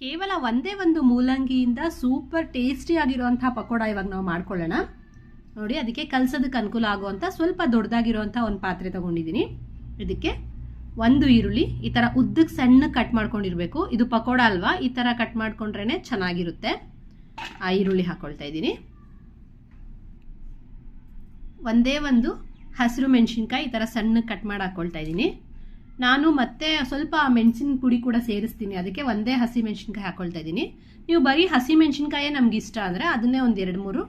ಕೇವಲ ಒಂದೇ ಒಂದು ಮೂಲಂಗಿಯಿಂದ ಸೂಪರ್ ಟೇಸ್ಟಿ ಆಗಿರುವಂತಹ ಪಕೋಡ ಇವಾಗ ನಾವು ಮಾಡ್ಕೊಳ್ಳೋಣ. ನೋಡಿ, ಅದಕ್ಕೆ ಕಲ್ಸೋದಕ್ಕೆ ಅನುಕೂಲ ಆಗುವಂಥ ಸ್ವಲ್ಪ ದೊಡ್ಡದಾಗಿರುವಂಥ ಒಂದು ಪಾತ್ರೆ ತಗೊಂಡಿದ್ದೀನಿ. ಇದಕ್ಕೆ ಒಂದು ಈರುಳ್ಳಿ, ಈ ಥರ ಉದ್ದಕ್ಕೆ ಸಣ್ಣ ಕಟ್ ಮಾಡ್ಕೊಂಡಿರಬೇಕು. ಇದು ಪಕೋಡ ಅಲ್ವಾ? ಈ ಥರ ಕಟ್ ಮಾಡ್ಕೊಂಡ್ರೇ ಚೆನ್ನಾಗಿರುತ್ತೆ. ಆ ಈರುಳ್ಳಿ ಹಾಕ್ಕೊಳ್ತಾ ಇದ್ದೀನಿ. ಒಂದೇ ಒಂದು ಹಸಿರು ಮೆಣಸಿನ್ಕಾಯಿ ಈ ಥರ ಸಣ್ಣ ಕಟ್ ಮಾಡಿ ಹಾಕ್ಕೊಳ್ತಾ ಇದ್ದೀನಿ. ನಾನು ಮತ್ತೆ ಸ್ವಲ್ಪ ಮೆಣಸಿನ ಪುಡಿ ಕೂಡ ಸೇರಿಸ್ತೀನಿ. ಅದಕ್ಕೆ ಒಂದೇ ಹಸಿ ಮೆಣಸಿನ್ಕಾಯಿ ಹಾಕ್ಕೊಳ್ತಾ ಇದ್ದೀನಿ. ನೀವು ಬರೀ ಹಸಿ ಮೆಣಸಿನ್ಕಾಯೇ ನಮ್ಗೆ ಇಷ್ಟ ಅಂದರೆ ಅದನ್ನೇ ಒಂದು ಎರಡು ಮೂರು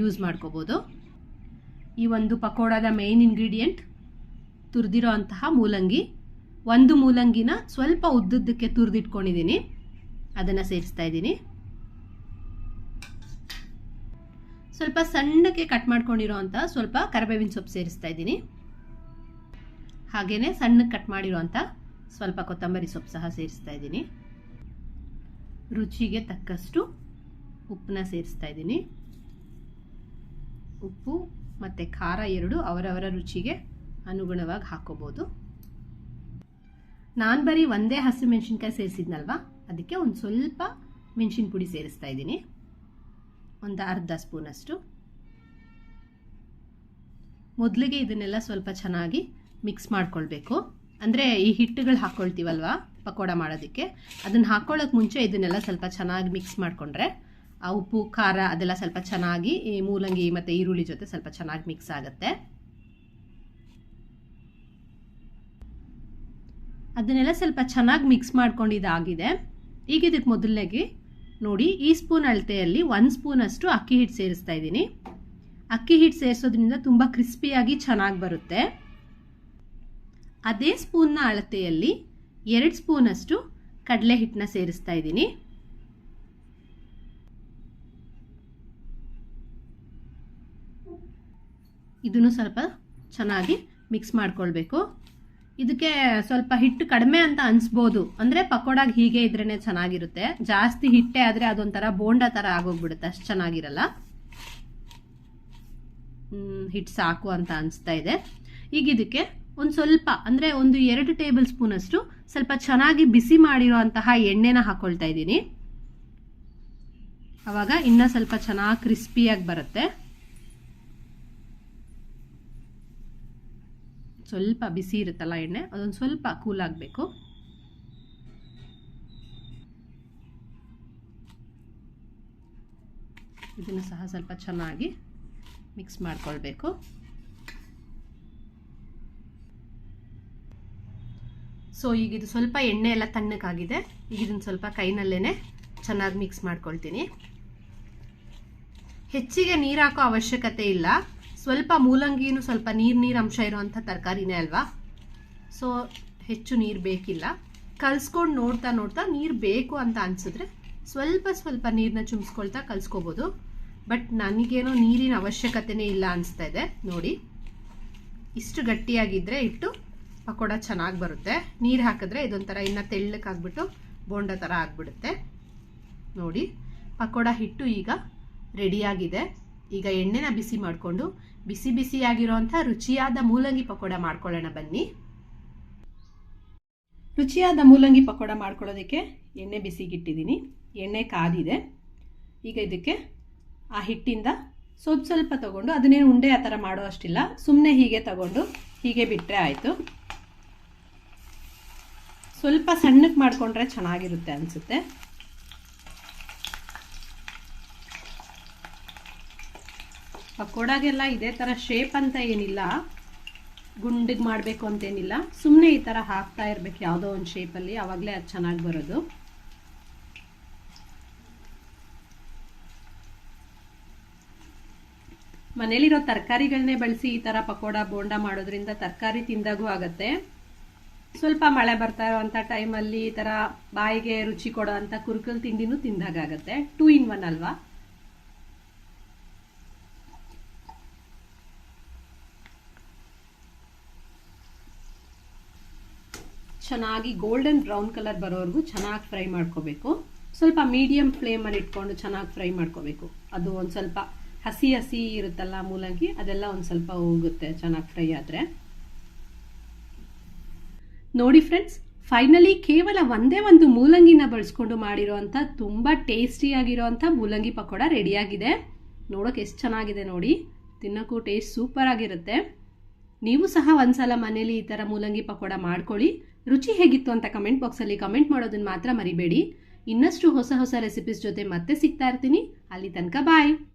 ಯೂಸ್ ಮಾಡ್ಕೋಬೋದು. ಈ ಒಂದು ಪಕೋಡದ ಮೇಯ್ನ್ ಇಂಗ್ರೀಡಿಯೆಂಟ್ ತುರಿದಿರೋ ಅಂತಹ ಮೂಲಂಗಿ. ಒಂದು ಮೂಲಂಗಿನ ಸ್ವಲ್ಪ ಉದ್ದುದ್ದಕ್ಕೆ ತುರಿದಿಟ್ಕೊಂಡಿದ್ದೀನಿ. ಅದನ್ನು ಸೇರಿಸ್ತಾ ಇದ್ದೀನಿ. ಸ್ವಲ್ಪ ಸಣ್ಣಕ್ಕೆ ಕಟ್ ಮಾಡ್ಕೊಂಡಿರೋ ಅಂತಹ ಸ್ವಲ್ಪ ಕರಿಬೇವಿನ ಸೊಪ್ಪು ಸೇರಿಸ್ತಾ ಇದ್ದೀನಿ. ಹಾಗೆಯೇ ಸಣ್ಣ ಕಟ್ ಮಾಡಿರುವಂಥ ಸ್ವಲ್ಪ ಕೊತ್ತಂಬರಿ ಸೊಪ್ಪು ಸಹ ಸೇರಿಸ್ತಾ ಇದ್ದೀನಿ. ರುಚಿಗೆ ತಕ್ಕಷ್ಟು ಉಪ್ಪನ್ನ ಸೇರಿಸ್ತಾ ಇದ್ದೀನಿ. ಉಪ್ಪು ಮತ್ತು ಖಾರ ಎರಡು ಅವರವರ ರುಚಿಗೆ ಅನುಗುಣವಾಗಿ ಹಾಕೋಬೋದು. ನಾನು ಬರೀ ಒಂದೇ ಹಸಿ ಮೆಣಸಿನ್ಕಾಯಿ ಸೇರಿಸಿದ್ನಲ್ವ? ಅದಕ್ಕೆ ಒಂದು ಸ್ವಲ್ಪ ಮೆಣಸಿನ ಪುಡಿ ಸೇರಿಸ್ತಾ ಇದ್ದೀನಿ. ಒಂದು ಅರ್ಧ ಸ್ಪೂನಷ್ಟು. ಮೊದಲಿಗೆ ಇದನ್ನೆಲ್ಲ ಸ್ವಲ್ಪ ಚೆನ್ನಾಗಿ ಮಿಕ್ಸ್ ಮಾಡ್ಕೊಳ್ಬೇಕು. ಅಂದರೆ ಈ ಹಿಟ್ಟುಗಳು ಹಾಕ್ಕೊಳ್ತೀವಲ್ವ ಪಕೋಡ ಮಾಡೋದಕ್ಕೆ? ಅದನ್ನು ಹಾಕ್ಕೊಳ್ಳೋಕೆ ಮುಂಚೆ ಇದನ್ನೆಲ್ಲ ಸ್ವಲ್ಪ ಚೆನ್ನಾಗಿ ಮಿಕ್ಸ್ ಮಾಡಿಕೊಂಡ್ರೆ ಆ ಉಪ್ಪು, ಖಾರ ಅದೆಲ್ಲ ಸ್ವಲ್ಪ ಚೆನ್ನಾಗಿ ಈ ಮೂಲಂಗಿ ಮತ್ತು ಈರುಳ್ಳಿ ಜೊತೆ ಸ್ವಲ್ಪ ಚೆನ್ನಾಗಿ ಮಿಕ್ಸ್ ಆಗುತ್ತೆ. ಅದನ್ನೆಲ್ಲ ಸ್ವಲ್ಪ ಚೆನ್ನಾಗಿ ಮಿಕ್ಸ್ ಮಾಡ್ಕೊಂಡಿದ್ದಾಗಿದೆ ಈಗ ಇದಕ್ಕೆ ಮೊದಲನೇಗೆ ನೋಡಿ ಈ ಸ್ಪೂನ್ ಅಳತೆಯಲ್ಲಿ ಒಂದು ಸ್ಪೂನಷ್ಟು ಅಕ್ಕಿ ಹಿಟ್ಟು ಸೇರಿಸ್ತಾ ಇದ್ದೀನಿ. ಅಕ್ಕಿ ಹಿಟ್ಟು ಸೇರಿಸೋದ್ರಿಂದ ತುಂಬ ಕ್ರಿಸ್ಪಿಯಾಗಿ ಚೆನ್ನಾಗಿ ಬರುತ್ತೆ. ಅದೇ ಸ್ಪೂನ್ನ ಅಳತೆಯಲ್ಲಿ ಎರಡು ಸ್ಪೂನಷ್ಟು ಕಡಲೆ ಹಿಟ್ಟನ್ನ ಸೇರಿಸ್ತಾ ಇದ್ದೀನಿ. ಇದನ್ನು ಸ್ವಲ್ಪ ಚೆನ್ನಾಗಿ ಮಿಕ್ಸ್ ಮಾಡ್ಕೊಳ್ಬೇಕು. ಇದಕ್ಕೆ ಸ್ವಲ್ಪ ಹಿಟ್ಟು ಕಡಿಮೆ ಅಂತ ಅನಿಸ್ಬೋದು. ಅಂದರೆ ಪಕೋಡಾಗ ಹೀಗೆ ಇದ್ರೇ ಚೆನ್ನಾಗಿರುತ್ತೆ. ಜಾಸ್ತಿ ಹಿಟ್ಟೆ ಆದರೆ ಅದೊಂಥರ ಬೋಂಡ ಥರ ಆಗೋಗ್ಬಿಡುತ್ತೆ. ಅಷ್ಟು ಚೆನ್ನಾಗಿರಲ್ಲ. ಹಿಟ್ಟು ಸಾಕು ಅಂತ ಅನಿಸ್ತಾ ಇದೆ. ಈಗ ಇದಕ್ಕೆ ಒಂದು ಸ್ವಲ್ಪ, ಅಂದರೆ ಒಂದು ಎರಡು ಟೇಬಲ್ ಸ್ಪೂನಷ್ಟು ಸ್ವಲ್ಪ ಚೆನ್ನಾಗಿ ಬಿಸಿ ಮಾಡಿರುವಂತಹ ಎಣ್ಣೆನ ಹಾಕೊಳ್ತಾ ಇದ್ದೀನಿ. ಆವಾಗ ಇನ್ನೂ ಸ್ವಲ್ಪ ಚೆನ್ನಾಗಿ ಕ್ರಿಸ್ಪಿಯಾಗಿ ಬರುತ್ತೆ. ಸ್ವಲ್ಪ ಬಿಸಿ ಇರುತ್ತಲ್ಲ ಎಣ್ಣೆ, ಅದೊಂದು ಸ್ವಲ್ಪ ಕೂಲ್ ಆಗಬೇಕು. ಇದನ್ನು ಸಹ ಸ್ವಲ್ಪ ಚೆನ್ನಾಗಿ ಮಿಕ್ಸ್ ಮಾಡ್ಕೊಳ್ಬೇಕು. ಸೊ ಈಗ ಇದು ಸ್ವಲ್ಪ ಎಣ್ಣೆ ಎಲ್ಲ ತಣ್ಣಕ್ಕಾಗಿದೆ ಈಗ ಇದನ್ನು ಸ್ವಲ್ಪ ಕೈನಲ್ಲೇ ಚೆನ್ನಾಗಿ ಮಿಕ್ಸ್ ಮಾಡ್ಕೊಳ್ತೀನಿ. ಹೆಚ್ಚಿಗೆ ನೀರು ಹಾಕೋ ಅವಶ್ಯಕತೆ ಇಲ್ಲ. ಸ್ವಲ್ಪ ಮೂಲಂಗಿನೂ ಸ್ವಲ್ಪ ನೀರು ನೀರು ಅಂಶ ಇರುವಂಥ ತರಕಾರಿನೇ ಅಲ್ವಾ? ಸೊ ಹೆಚ್ಚು ನೀರು ಬೇಕಿಲ್ಲ. ಕಲ್ಸ್ಕೊಂಡು ನೋಡ್ತಾ ನೋಡ್ತಾ ನೀರು ಬೇಕು ಅಂತ ಅನಿಸಿದ್ರೆ ಸ್ವಲ್ಪ ಸ್ವಲ್ಪ ನೀರನ್ನ ಚುಮ್ಸ್ಕೊಳ್ತಾ ಕಲ್ಸ್ಕೋಬೋದು. ಬಟ್ ನನಗೇನೋ ನೀರಿನ ಅವಶ್ಯಕತೆನೇ ಇಲ್ಲ ಅನಿಸ್ತಾ ಇದೆ. ನೋಡಿ, ಇಷ್ಟು ಗಟ್ಟಿಯಾಗಿದ್ದರೆ ಇಟ್ಟು ಪಕೋಡ ಚೆನ್ನಾಗಿ ಬರುತ್ತೆ. ನೀರು ಹಾಕಿದ್ರೆ ಇದೊಂಥರ ಇನ್ನು ತೆಳ್ಳಕ್ಕಾಗ್ಬಿಟ್ಟು ಬೋಂಡ ಥರ ಆಗಿಬಿಡುತ್ತೆ. ನೋಡಿ, ಪಕೋಡ ಹಿಟ್ಟು ಈಗ ರೆಡಿಯಾಗಿದೆ. ಈಗ ಎಣ್ಣೆನ ಬಿಸಿ ಮಾಡಿಕೊಂಡು ಬಿಸಿ ಬಿಸಿಯಾಗಿರೋಂಥ ರುಚಿಯಾದ ಮೂಲಂಗಿ ಪಕೋಡ ಮಾಡ್ಕೊಳ್ಳೋಣ ಬನ್ನಿ. ರುಚಿಯಾದ ಮೂಲಂಗಿ ಪಕೋಡ ಮಾಡ್ಕೊಳ್ಳೋದಕ್ಕೆ ಎಣ್ಣೆ ಬಿಸಿಗಿಟ್ಟಿದ್ದೀನಿ. ಎಣ್ಣೆ ಕಾದಿದೆ. ಈಗ ಇದಕ್ಕೆ ಆ ಹಿಟ್ಟಿಂದ ಸ್ವಲ್ಪ ಸ್ವಲ್ಪ ತಗೊಂಡು ಅದನ್ನೇನು ಉಂಡೆ ಆ ಥರ ಮಾಡೋ ಅಷ್ಟಿಲ್ಲ. ಸುಮ್ಮನೆ ಹೀಗೆ ತಗೊಂಡು ಹೀಗೆ ಬಿಟ್ಟರೆ ಆಯಿತು. ಸ್ವಲ್ಪ ಸಣ್ಣಕ್ಕೆ ಮಾಡಿಕೊಂಡ್ರೆ ಚೆನ್ನಾಗಿರುತ್ತೆ ಅನಿಸುತ್ತೆ. ಪಕೋಡಾಗೆಲ್ಲ ಇದೇ ಥರ ಶೇಪ್ ಅಂತ ಏನಿಲ್ಲ. ಗುಂಡಿಗೆ ಮಾಡಬೇಕು ಅಂತೇನಿಲ್ಲ. ಸುಮ್ಮನೆ ಈ ಥರ ಹಾಕ್ತಾ ಇರಬೇಕು ಯಾವುದೋ ಒಂದು ಶೇಪಲ್ಲಿ ಆವಾಗಲೇ ಅದು ಚೆನ್ನಾಗಿ ಬರೋದು. ಮನೇಲಿರೋ ತರಕಾರಿಗಳನ್ನೇ ಬಳಸಿ ಈ ಥರ ಪಕೋಡ ಬೋಂಡ ಮಾಡೋದ್ರಿಂದ ತರಕಾರಿ ತಿಂದಾಗೂ ಆಗತ್ತೆ. ಸ್ವಲ್ಪ ಮಳೆ ಬರ್ತಾ ಇರೋವಂಥ ಟೈಮಲ್ಲಿ ಈ ಥರ ಬಾಯಿಗೆ ರುಚಿ ಕೊಡೋ ಅಂಥ ಕುರುಕಲ್ ತಿಂಡಿನೂ ತಿಂದಾಗತ್ತೆ ಟೂ ಇನ್ ಒನ್ ಅಲ್ವಾ? ಚೆನ್ನಾಗಿ ಗೋಲ್ಡನ್ ಬ್ರೌನ್ ಕಲರ್ ಬರೋವರೆಗೂ ಚೆನ್ನಾಗಿ ಫ್ರೈ ಮಾಡ್ಕೋಬೇಕು. ಸ್ವಲ್ಪ ಮೀಡಿಯಮ್ ಫ್ಲೇಮಲ್ಲಿ ಇಟ್ಕೊಂಡು ಚೆನ್ನಾಗಿ ಫ್ರೈ ಮಾಡ್ಕೋಬೇಕು. ಅದು ಒಂದು ಸ್ವಲ್ಪ ಹಸಿ ಹಸಿ ಇರುತ್ತಲ್ಲ ಮೂಲಂಗಿ ಅದೆಲ್ಲ ಒಂದು ಸ್ವಲ್ಪ ಹೋಗುತ್ತೆ ಚೆನ್ನಾಗಿ ಫ್ರೈ ಆದರೆ. ನೋಡಿ ಫ್ರೆಂಡ್ಸ್ ಫೈನಲಿ ಕೇವಲ ಒಂದೇ ಒಂದು ಮೂಲಂಗಿನ ಬಳಸ್ಕೊಂಡು ಮಾಡಿರೋವಂಥ ತುಂಬ ಟೇಸ್ಟಿಯಾಗಿರೋವಂಥ ಮೂಲಂಗಿ ಪಕೋಡ ರೆಡಿಯಾಗಿದೆ. ನೋಡೋಕೆ ಎಷ್ಟು ಚೆನ್ನಾಗಿದೆ ನೋಡಿ. ತಿನ್ನೋಕ್ಕೂ ಟೇಸ್ಟ್ ಸೂಪರ್ ಆಗಿರುತ್ತೆ. ನೀವು ಸಹ ಒಂದ್ಸಲ ಮನೇಲಿ ಈ ಥರ ಮೂಲಂಗಿ ಪಕೋಡ ಮಾಡ್ಕೊಳ್ಳಿ. ರುಚಿ ಹೇಗಿತ್ತು ಅಂತ ಕಮೆಂಟ್ ಬಾಕ್ಸಲ್ಲಿ ಕಮೆಂಟ್ ಮಾಡೋದನ್ನು ಮಾತ್ರ ಮರಿಬೇಡಿ. ಇನ್ನಷ್ಟು ಹೊಸ ಹೊಸ ರೆಸಿಪೀಸ್ ಜೊತೆ ಮತ್ತೆ ಸಿಗ್ತಾ ಇರ್ತೀನಿ. ಅಲ್ಲಿ ತನಕ ಬಾಯ್